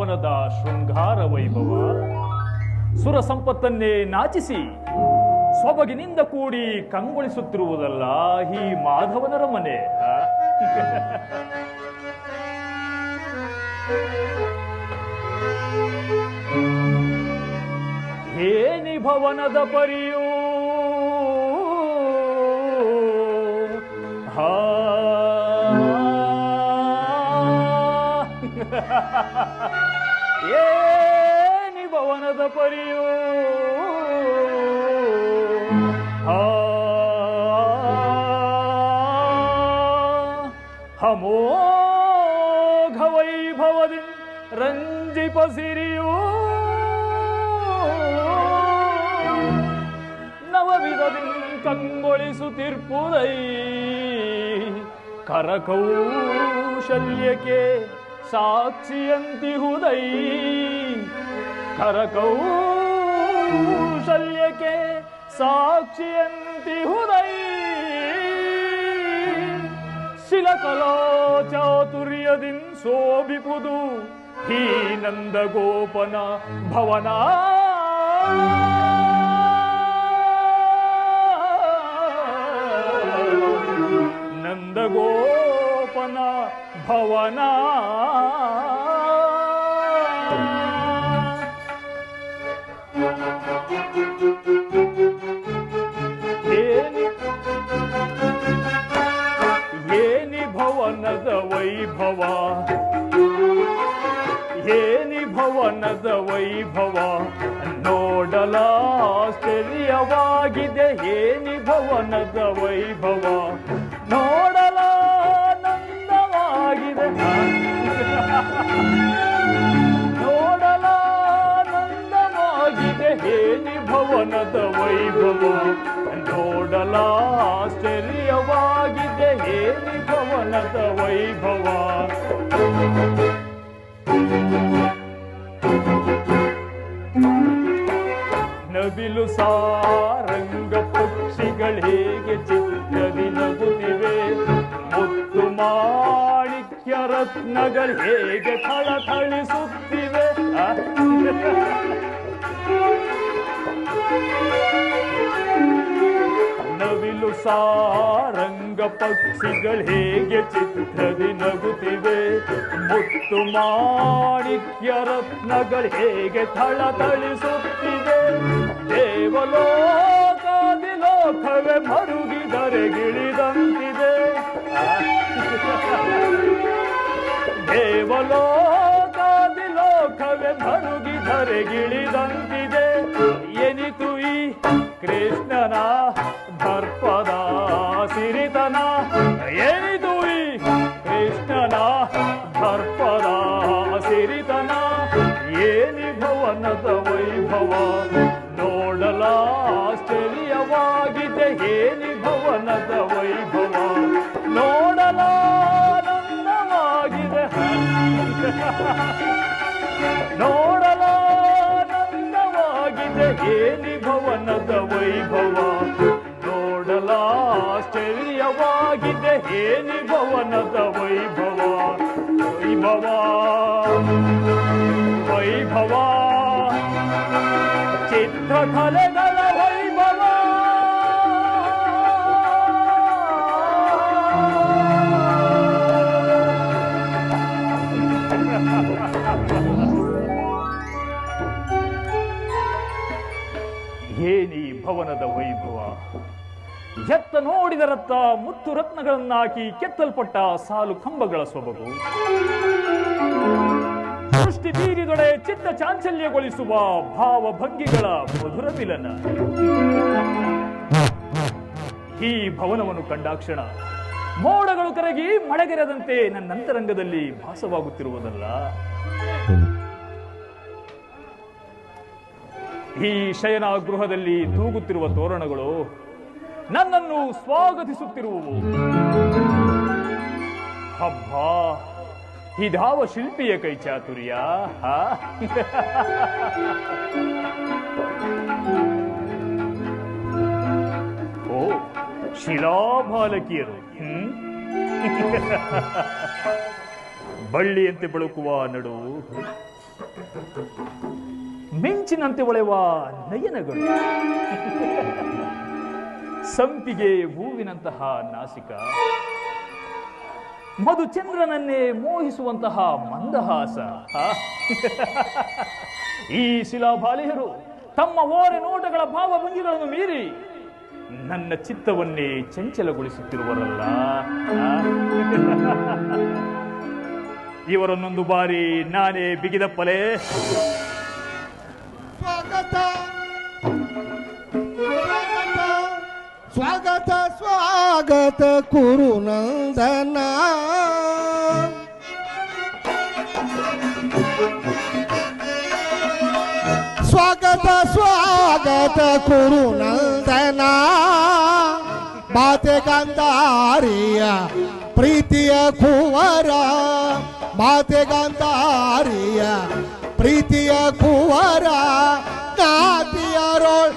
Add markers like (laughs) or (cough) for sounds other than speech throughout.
ಭವನದ ಶೃಂಗಾರ ವೈಭವ ಸುರ ಸಂಪತ್ತನ್ನೇ ನಾಚಿಸಿ ಸೊಬಗಿನಿಂದ ಕೂಡಿ ಕಂಗೊಳಿಸುತ್ತಿರುವುದಲ್ಲ ಈ ಮಾಧವನರ ಮನೆ? (laughs) ಏನಿ ಭವನದ ಪರಿಯೋ (laughs) ಏನಿ ಭವನದ ಪರಿಯೋ. ಹಮೋ ವೈಭವದಿ ರಂಜಿಪ ಸಿರಿಯೋ ನವವಿಧದಿ ಕಂಗೊಳಿಸುತ್ತಿರ್ಪುದೈ ಕರಕೌಶಲ್ಯಕ್ಕೆ ಸಾಕ್ಷಿಯಂತಿಹುದೈ. ಕರಕೌಶಲ್ಯಕ್ಕೆ ಸಾಕ್ಷಿಯಂತಿಹುದೈ. ಶಿಲಕಲಾ ಚಾತುರ್ಯದಿನ್ ಶೋಭಿಪುದು ಹೀನಂದ ಗೋಪನ ಭವನ. ನಂದಗೋಪನ ಭವನ ಏನಿ ಏನಿ ಭವನದ ವೈಭವ ಏನಿ ಭವನದ ವೈಭವ ನೋಡಲ ಆಶ್ಚರ್ಯವಾಗಿದೆ ಏನಿ ಭವನದ ವೈಭವ ಏನಿ ಭವನದ ವೈಭವ ನೋಡಲ ಆಶ್ಚರ್ಯವಾಗಿದೆ ಹೇನಿ ಭವನದ ವೈಭವ? ನವಿಲು ಸಾರಂಗ ಪಕ್ಷಿಗಳು ಹೇಗೆ ಚಿತ್ರದಿ ನಗುತ್ತಿವೆ? ಮುತ್ತು ಮಾಣಿಕ್ಯ ರತ್ನಗಳು ಹೇಗೆ ಥಳಥಳಿಸುತ್ತಿವೆ? ಸಾರಂಗ ಪಕ್ಷಿಗಳು ಹೇಗೆ ಚಿತ್ರದಿ ನಗುತ್ತಿವೆ? ಮುತ್ತು ಮಾಣಿಕ್ಯ ರತ್ನಗಳು ಹೇಗೆ ಥಳಥಳಿಸುತ್ತಿವೆ ದೇವಲೋಕಾದಿ ಲೋಕವೇ ಮರುಗಿದರೆ ಗಿಳಿದಂತಿದೆ. ದೇವಲೋಕಾದಿ ಲೋಕವೇ ಮರುಗಿದರೆ ಗಿಳಿದಂತಿದೆ. ಏನಿ ಭವನದ ವೈಭವ ನೋಡಲ ಆಶ್ಚರ್ಯವಾಗಿದೆ ಹೇನಿ ಭವನದ ವೈಭವ. ನೋಡಲ ನೋಡಲಾನಂದವಾಗಿದೆ ನೋಡಲ ನಂದವಾಗಿದೆ ಏನಿ ಭವನದ ವೈಭವ. ನೋಡಲ ಆಶ್ಚರ್ಯವಾಗಿದೆ ಹೇನಿ ಭವನದ ಚಿತ್ರಕಲೆಗಳ ವೈಭವ ಏನಿ ಭವನದ ವೈಭವ? ಎತ್ತ ನೋಡಿದರತ್ತ ಮುತ್ತು ರತ್ನಗಳನ್ನಾಕಿ ಕೆತ್ತಲ್ಪಟ್ಟ ಸಾಲು ಕಂಬಗಳ ಸೊಬಗು ದೃಷ್ಟಿ ಬೀರಿದೊಡೆ ಚಿತ್ತ ಚಾಂಚಲ್ಯಗೊಳಿಸುವ ಭಾವಭಂಗಿಗಳ ಮಧುರ ಮಿಲನ. ಈ ಭವನವನ್ನು ಕಂಡಾಕ್ಷಣ, ಮೋಡಗಳು ಕರಗಿ ಮಳೆಗೆರದಂತೆ ನನ್ನ ಅಂತರಂಗದಲ್ಲಿ ಭಾಸವಾಗುತ್ತಿರುವುದಲ್ಲ. ಈ ಶಯನ ಗೃಹದಲ್ಲಿ ತೂಗುತ್ತಿರುವ ತೋರಣಗಳು ನನ್ನನ್ನು ಸ್ವಾಗತಿಸುತ್ತಿರುವವು ಹಬ್ಬ ಇದಾವ ಶಿಲ್ಪಿಯ ಕೈ ಚಾತುರ್ಯ? ಓ, ಶಿಲಾಬಾಲಕಿಯರು? ಬಳ್ಳಿಯಂತೆ ಬಳುಕುವ ನಡು ಮಿಂಚಿನಂತೆ ಒಳೆವ ನಯನಗಳು ಸಂಪಿಗೆ ಹೂವಿನಂತಹ ನಾಸಿಕ ಮಧುಚಂದ್ರನನ್ನೇ ಮೋಹಿಸುವಂತಹ ಮಂದಹಾಸ? ಈ ಶಿಲಾಬಾಲಿಯರು ತಮ್ಮ ಓರೆ ನೋಟಗಳ ಭಾವಭಂಗಿಗಳನ್ನು ಮೀರಿ ನನ್ನ ಚಿತ್ತವನ್ನೇ ಚಂಚಲಗೊಳಿಸುತ್ತಿರುವರಲ್ಲ. ಇವರನ್ನೊಂದು ಬಾರಿ ನಾನೇ ಬಿಗಿದಪ್ಪಲೇ ಸ್ವಾಗತ. ಸ್ವಾಗತ ಕುರುನಂದನ. ಸ್ವಾಗತ ಸ್ವಾಗತ ಕುರುನಂದನ. ಮಾತೆ ಗಂಧಾರಿಯ ಪ್ರೀತಿಯ ಕುವರ. ಮಾತೆ ಗಂಧಾರಿಯ ಪ್ರೀತಿಯ ಕುವರ. ನಾತಿಯರೋಳ್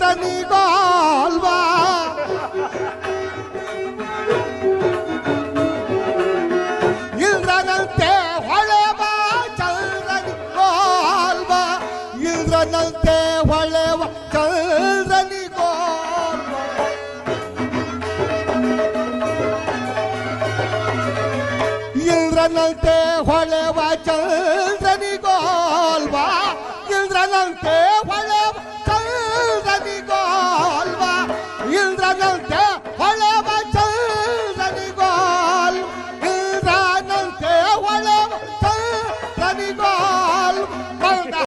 ಚಂದ್ರನಿಗೋಲ್ವ